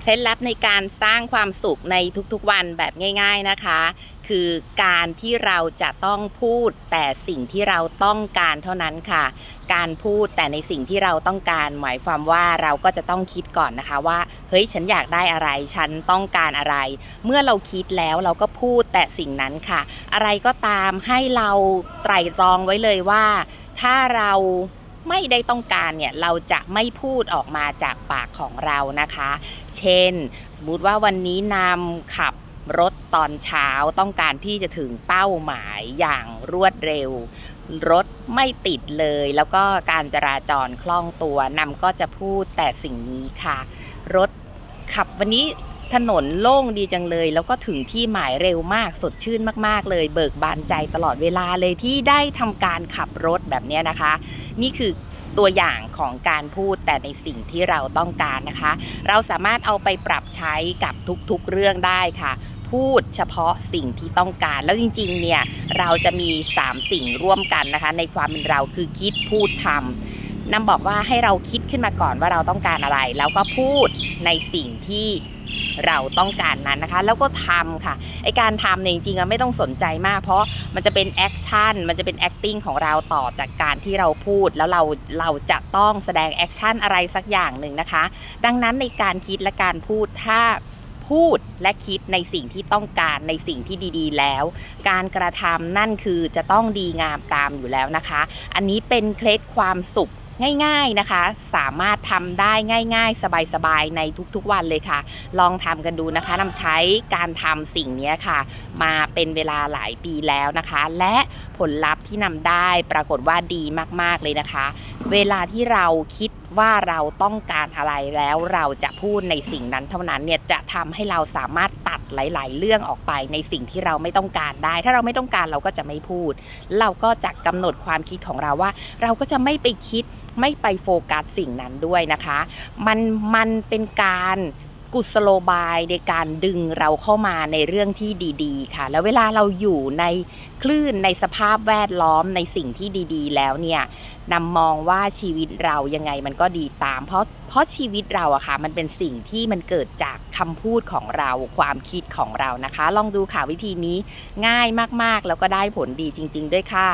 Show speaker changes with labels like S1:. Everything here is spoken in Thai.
S1: เคล็ดลับในการสร้างความสุขในทุกๆวันแบบง่าย ๆนะคะ คือการที่เราจะต้องพูดแต่สิ่งที่เราต้องการเท่านั้นค่ะ การพูดแต่ในสิ่งที่เราต้องการ หมายความว่าเราก็จะต้องคิดก่อนนะคะว่า เฮ้ยฉันอยากได้อะไร ฉันต้องการอะไร เมื่อเราคิดแล้วเราก็พูดแต่สิ่งนั้นค่ะ อะไรก็ตามให้เราไตร่ตรองไว้เลยว่า ถ้าเรา ไม่ได้ต้องการเนี่ยเราจะไม่พูดออกมาจากปากของเรานะคะ เช่น สมมุติว่าวันนี้นำขับรถตอนเช้าต้องการที่จะถึงเป้าหมายอย่างรวดเร็ว รถไม่ติดเลย แล้วก็การจราจรคล่องตัวนำก็จะพูดแต่สิ่งนี้ค่ะ รถขับวันนี้ ถนนโล่งดีจังเลย แล้วก็ถึงที่หมายเร็วมากสดชื่นมากๆ เลย เบิกบานใจตลอดเวลาเลยที่ได้ทำการขับรถแบบนี้นะคะ นี่คือตัวอย่างของการพูดแต่ในสิ่งที่เราต้องการนะคะ เราสามารถเอาไปปรับใช้กับทุกๆเรื่องได้ค่ะ พูดเฉพาะสิ่งที่ต้องการ แล้วจริงๆเนี่ยเราจะมี 3 สิ่งร่วมกันนะคะ ในความเป็นเราคือคิดพูดทำ นำบอกว่าให้เราคิดขึ้นมาก่อนว่าเราต้องการอะไร แล้วก็พูดในสิ่งที่เราต้องการนั้นนะคะ แล้วก็ทำค่ะไอการทำเนี่ยจริงๆอะไม่ต้องสนใจมาก เพราะมันจะเป็นแอคชั่นมันจะเป็น acting ของเราต่อจากการที่เราพูด แล้วเราเราจะต้องแสดงแอคชั่นอะไรสักอย่างหนึ่งนะคะ ดังนั้นในการคิดและการพูดถ้าพูดและคิดในสิ่งที่ต้องการในสิ่งที่ดีๆ แล้ว การกระทำนั่นคือจะต้องดีงามตามอยู่แล้วนะคะ อันนี้เป็นเคล็ดความสุข ง่ายๆนะคะ สามารถทำได้ง่าย ๆ สบายๆ ในทุกๆวันเลยค่ะ ลองทำกันดูนะคะนำใช้การทำสิ่งนี้ค่ะ มาเป็นเวลาหลายปีแล้วนะคะ และผลลัพธ์ที่นำได้ปรากฏว่าดีมากๆเลยนะคะ เวลาที่เราคิด ว่าเราต้องการอะไรแล้วเราจะพูดในสิ่งนั้นเท่านั้นเนี่ยจะทำให้เราสามารถตัดหลาย ๆ เรื่องออกไปในสิ่งที่เราไม่ต้องการได้ ถ้าเราไม่ต้องการเราก็จะไม่พูด เราก็จะกำหนดความคิดของเราว่า เราก็จะไม่ไปคิดไม่ไปโฟกัสสิ่งนั้นด้วยนะคะ มันมันเป็นการ กุศโลบายในการดึงเราเข้ามาในเรื่องที่ดีๆ ค่ะ แล้วเวลาเราอยู่ในคลื่นในสภาพแวดล้อมในสิ่งที่ดีๆ แล้วเนี่ยนำมองว่าชีวิตเรายังไงมันก็ดีตาม เพราะเพราะชีวิตเราอะค่ะ มันเป็นสิ่งที่มันเกิดจากคำพูดของเราความคิดของเรานะคะ ลองดูค่ะวิธีนี้ง่ายมากๆ แล้วก็ได้ผลดีจริง ๆ ด้วยค่ะ